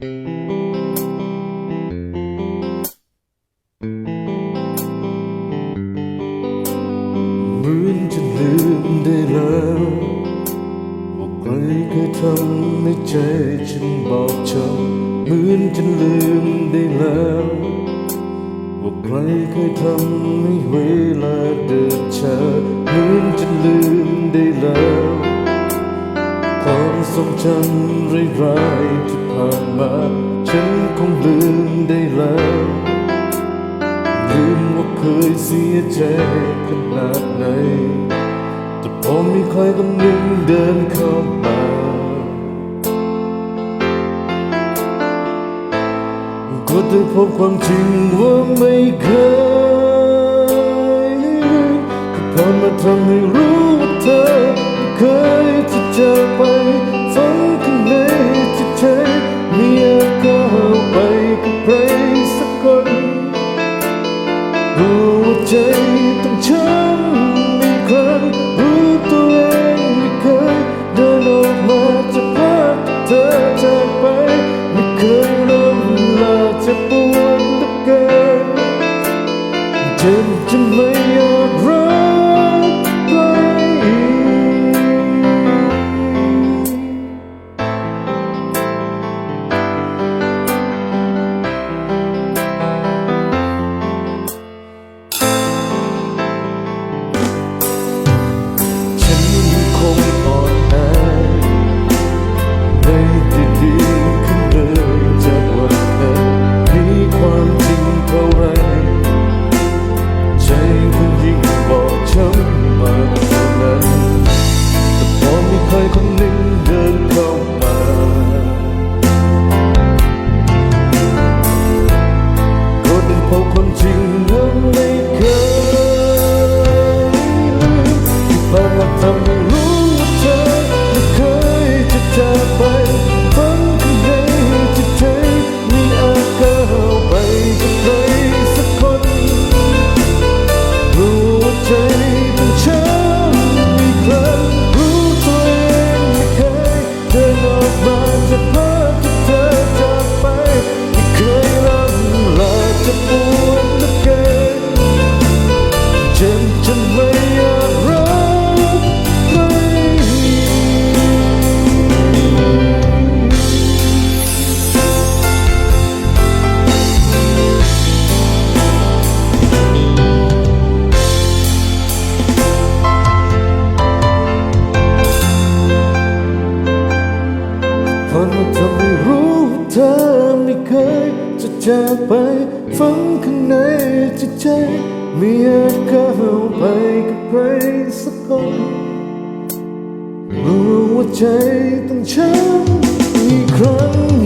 เหมือนจะลืมได้แล้วว่าใครเคยทำให้ใจฉันบอกฉันเหมือนจะลืมได้แล้วว่าใครเคยทำให้เวลาเดินช้อเหมือนจะลืมได้แล้ว จำร้ายที่ผ่านมา ฉันคงลืมได้แล้วลืมว่าเคยเสียใจขนาดไหน แต่พอมีใครคนหนึ่งเดินเข้ามาก็ได้พบความจริงว่าไม่เคยก็พามาทำให้ รู้ใจต้องใช้ ทนทำไม่รู้เธอไม่เคย จะจากไปฝังข้างในจิตใจไม่อาจเข้าไปกับใครสักคนรู้ว่าใจต้องช้ำอีกครั้ง